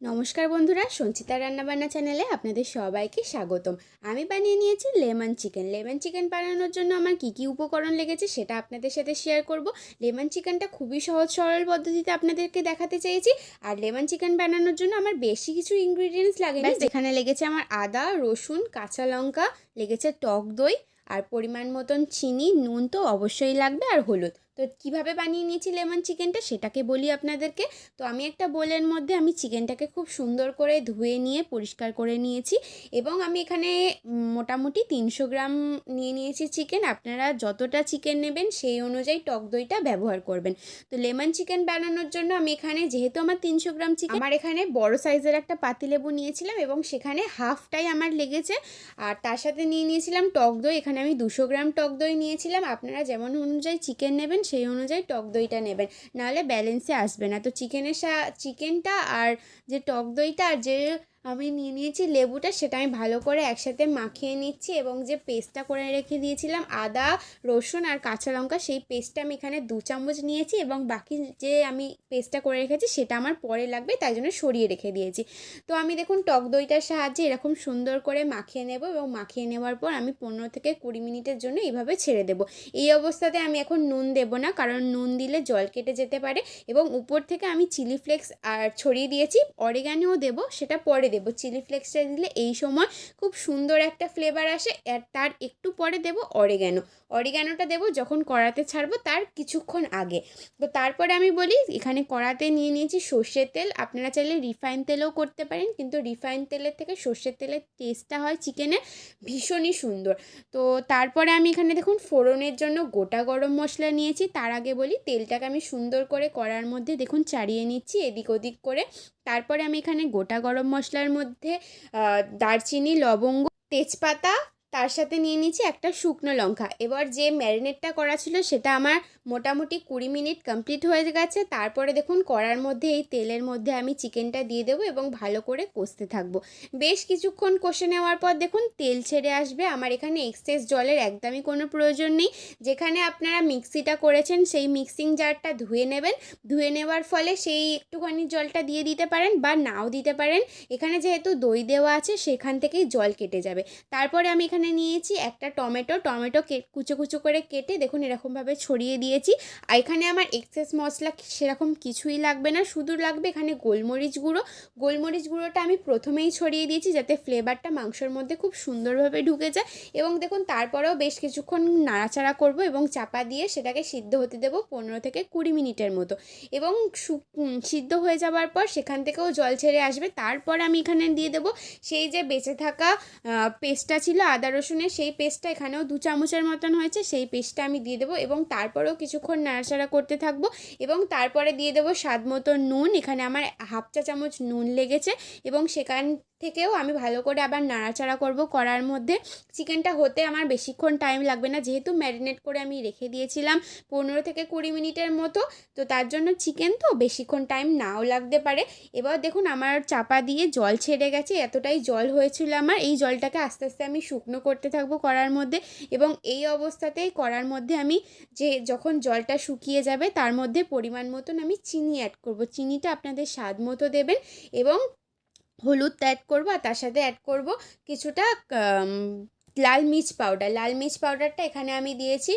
নমস্কার বন্ধুরা, সঞ্চিতা রান্নাবান্না চ্যানেলে আপনাদের সবাইকে স্বাগতম। আমি বানিয়ে নিয়েছি লেমন চিকেন। লেমন চিকেন বানানোর জন্য আমার কী কী উপকরণ লেগেছে সেটা আপনাদের সাথে শেয়ার করব। লেমন চিকেনটা খুবই সহজ, সরল পদ্ধতিতে আপনাদেরকে দেখাতে চেয়েছি। আর লেমন চিকেন বানানোর জন্য আমার বেশি কিছু ইনগ্রিডিয়েন্টস লাগে না এখানে লেগেছে আমার আদা, রসুন, কাঁচা লঙ্কা, লেগেছে টক দই আর পরিমাণ মতন চিনি, নুন তো অবশ্যই লাগবে আর হলুদ। তো কীভাবে বানিয়ে নিয়েছি লেমন চিকেনটা সেটাকে বলি আপনাদেরকে। তো আমি একটা বোলের মধ্যে আমি চিকেনটাকে খুব সুন্দর করে ধুয়ে নিয়ে, পরিষ্কার করে নিয়েছি এবং আমি এখানে মোটামুটি তিনশো গ্রাম নিয়ে নিয়েছি চিকেন। আপনারা যতটা চিকেন নেবেন সেই অনুযায়ী টক দইটা ব্যবহার করবেন। তো লেমন চিকেন বানানোর জন্য আমি এখানে, যেহেতু আমার তিনশো গ্রাম চিকেন, আমার এখানে বড় সাইজের একটা পাতিলেবু নিয়েছিলাম এবং সেখানে হাফটাই আমার লেগেছে। আর তার সাথে নিয়ে নিয়েছিলাম টক দই। এখানে আমি দুশো গ্রাম টক দই নিয়েছিলাম। আপনারা যেমন অনুযায়ী চিকেন নেবেন, সেই অনুযায়ী টক দইটা নেবেন। নাহলে ব্যালেন্সে আসবে না। তো চিকেনের সা চিকেনটা আর যে টক দইটা আর যে আমি নিয়ে নিয়েছি লেবুটা, সেটা আমি ভালো করে একসাথে মাখিয়ে নিচ্ছি এবং যে পেস্টটা করে রেখে দিয়েছিলাম, আদা, রসুন আর কাঁচা লঙ্কা, সেই পেস্টটা আমি এখানে দু চামচ নিয়েছি এবং বাকি যে আমি পেস্টটা করে রেখেছি, সেটা আমার পরে লাগবে, তাই জন্য সরিয়ে রেখে দিয়েছি। তো আমি দেখুন, টক দইটার সাহায্যে এরকম সুন্দর করে মাখিয়ে নেব এবং মাখিয়ে নেওয়ার পর আমি পনেরো থেকে কুড়ি মিনিটের জন্য এইভাবে ছেড়ে দেবো। এই অবস্থাতে আমি এখন নুন দেবো না, কারণ নুন দিলে জল কেটে যেতে পারে এবং উপর থেকে আমি চিলি ফ্লেক্স আর ছড়িয়ে দিয়েছি, অরিগানিও দেবো, সেটা পরে দেবো। চিলি ফ্লেক্সটা দিলে এই সময় খুব সুন্দর একটা ফ্লেভার আসে। আর তার একটু পরে দেবো অরিগ্যানো অরিগ্যানোটা দেবো যখন কড়াতে ছাড়বো তার কিছুক্ষণ আগে। তো তারপরে আমি বলি, এখানে কড়াতে নিয়ে নিয়েছি সর্ষের তেল। আপনারা চাইলে রিফাইন তেলেও করতে পারেন, কিন্তু রিফাইন তেলের থেকে সর্ষের তেলের টেস্টটা হয় চিকেনের ভীষণই সুন্দর। তো তারপরে আমি এখানে দেখুন ফোড়নের জন্য গোটা গরম মশলা নিয়েছি। তার আগে বলি, তেলটাকে আমি সুন্দর করে কড়ার মধ্যে দেখুন চাড়িয়ে নিচ্ছি এদিক ওদিক করে। তারপরে আমি এখানে গোটা গরম মশলার মধ্যে দারচিনি লবঙ্গ তেজপাতা তার সাথে নিয়ে নিয়েছি একটা শুকনো লঙ্কা। এবার যে ম্যারিনেটটা করা ছিল সেটা আমার মোটামুটি কুড়ি মিনিট কমপ্লিট হয়ে গেছে। তারপরে দেখুন কড়ার মধ্যে, এই তেলের মধ্যে আমি চিকেনটা দিয়ে দেবো এবং ভালো করে কষতে থাকব। বেশ কিছুক্ষণ কষে নেওয়ার পর দেখুন তেল ছেড়ে আসবে। আমার এখানে এক্সেস জলের একদমই কোনো প্রয়োজন নেই। যেখানে আপনারা মিক্সিটা করেছেন, সেই মিক্সিং জারটা ধুয়ে নেবেন। ধুয়ে নেওয়ার ফলে সেই একটুখানি জলটা দিয়ে দিতে পারেন বা নাও দিতে পারেন। এখানে যেহেতু দই দেওয়া আছে, সেখান থেকেই জল কেটে যাবে। তারপরে আমি এখানে নিয়েছি একটা টমেটো টমেটো কুচো কুচো করে কেটে দেখুন এরকমভাবে ছড়িয়ে দিয়েছি। আর এখানে আমার এক্সেস মশলা সেরকম কিছুই লাগবে না, শুধু লাগবে এখানে গোলমরিচ গুঁড়ো। গোলমরিচ গুঁড়োটা আমি প্রথমেই ছড়িয়ে দিয়েছি যাতে ফ্লেভারটা মাংসের মধ্যে খুব সুন্দরভাবে ঢুকে যায়। এবং দেখুন তারপরেও বেশ কিছুক্ষণ নাড়াচাড়া করব এবং চাপা দিয়ে সেটাকে সিদ্ধ হতে দেবো পনেরো থেকে কুড়ি মিনিটের মতো। এবং সিদ্ধ হয়ে যাওয়ার পর সেখান থেকেও জল ছেড়ে আসবে। তারপর আমি এখানে দিয়ে দেবো সেই যে বেঁচে থাকা পেস্টটা ছিল আদা রসুনের সেই পেস্টটা এখানেও দু চামচের মতন হয়েছে, সেই পেস্টটা আমি দিয়ে দেবো এবং তারপরেও কিছুক্ষণ নাড়াচাড়া করতে থাকব এবং তারপরে দিয়ে দেবো স্বাদ মতো নুন। এখানে আমার হাফ চা চামচ নুন লেগেছে এবং সেখান থেকেও আমি ভালো করে আবার নাড়াচাড়া করব কড়ার মধ্যে। চিকেনটা হতে আমার বেশিক্ষণ টাইম লাগবে না। যেহেতু ম্যারিনেট করে আমি রেখে দিয়েছিলাম পনেরো থেকে কুড়ি মিনিটের মতো, তো তার জন্য চিকেন তো বেশিক্ষণ টাইম নাও লাগতে পারে। এবার দেখুন আমার চাপা দিয়ে জল ছেড়ে গেছে, এতটাই জল হয়েছিল আমার। এই জলটাকে আস্তে আস্তে আমি শুকনো করতে থাকব করার মধ্যে এবং এই অবস্থাতেই করার মধ্যে আমি যে যখন জলটা শুকিয়ে যাবে তার মধ্যে পরিমাণ মতন আমি চিনি অ্যাড করব। চিনিটা আপনাদের স্বাদ মতো দেবেন এবং হলুদ অ্যাড করব আর তার সাথে অ্যাড করব কিছুটা লাল মির্চ পাউডার। লাল মির্চ পাউডারটা এখানে আমি দিয়েছি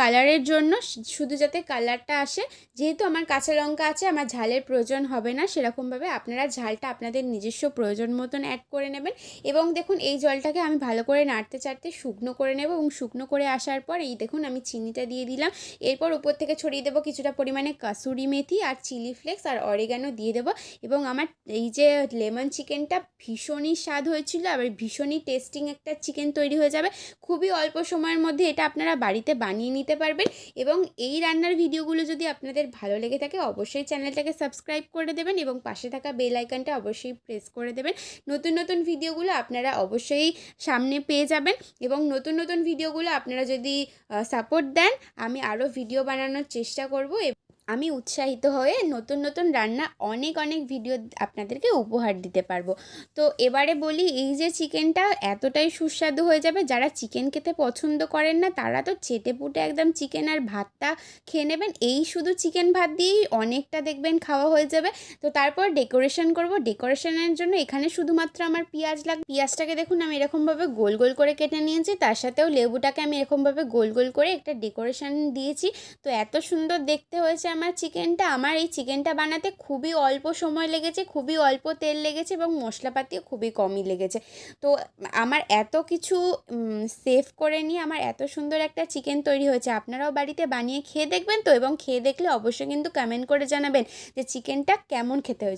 কালারের জন্য, শুধু যাতে কালারটা আসে। যেহেতু আমার কাঁচা লঙ্কা আছে, আমার ঝালের প্রয়োজন হবে না, সেরকমভাবে আপনারা ঝালটা আপনাদের নিজস্ব প্রয়োজন মতন অ্যাড করে নেবেন। এবং দেখুন, এই জলটাকে আমি ভালো করে নাড়তে চাড়তে শুকনো করে নেব এবং শুকনো করে আসার পর এই দেখুন, আমি চিনিটা দিয়ে দিলাম। এরপর উপর থেকে ছড়িয়ে দেবো কিছুটা পরিমাণে কাসুরি মেথি আর চিলি ফ্লেক্স আর অরিগানো দিয়ে দেবো। এবং আমার এই যে লেমন চিকেনটা ভীষণই স্বাদ হয়েছিল, আবার ভীষণই টেস্টিং একটা চিকেন তৈরি হয়ে যাবে। খুবই অল্প সময়ের মধ্যে এটা আপনারা বাড়িতে বানিয়ে নিতে পারবেন এবং এই রান্নার ভিডিওগুলো যদি আপনাদের ভালো লেগে থাকে অবশ্যই চ্যানেলটাকে সাবস্ক্রাইব করে দেবেন এবং পাশে থাকা বেল আইকনটা অবশ্যই প্রেস করে দেবেন। নতুন নতুন ভিডিওগুলো আপনারা অবশ্যই সামনে পেয়ে যাবেন এবং নতুন নতুন ভিডিওগুলো আপনারা যদি সাপোর্ট দেন, আমি আরও ভিডিও বানানোর চেষ্টা করব। আমি উৎসাহিত হয়ে নতুন নতুন রান্না অনেক অনেক ভিডিও আপনাদেরকে উপহার দিতে পারব। তো এবারে বলি, এই যে চিকেনটা এতটাই সুস্বাদু হয়ে যাবে, যারা চিকেন খেতে পছন্দ করেন না, তারা তো চেটে পুটে একদম চিকেন আর ভাতটা খেয়ে নেবেন। এই শুধু চিকেন ভাত দিয়েই অনেকটা দেখবেন খাওয়া হয়ে যাবে। তো তারপর ডেকোরেশন করব। ডেকোরেশনের জন্য এখানে শুধুমাত্র আমার পেঁয়াজ লাগ, পেঁয়াজটাকে দেখুন, আমি এরকমভাবে গোল গোল করে কেটে নিয়েছি। তার সাথেও লেবুটাকে আমি এরকমভাবে গোল গোল করে একটা ডেকোরেশন দিয়েছি। তো এত সুন্দর দেখতে হয়েছে আমার চিকেনটা, আমার এই চিকেনটা বানাতে খুবই অল্প সময় লেগেছে, খুবই অল্প তেল লেগেছে এবং মশলাপাতিও খুবই কমই লেগেছে। তো আমার এত কিছু সেভ করে নিয়ে আমার এত সুন্দর একটা চিকেন তৈরি হয়েছে, আপনারাও বাড়িতে বানিয়ে খেয়ে দেখবেন তো? এবং খেয়ে দেখলে অবশ্যই কিন্তু কমেন্ট করে জানাবেন যে চিকেনটা কেমন খেতে হয়েছে।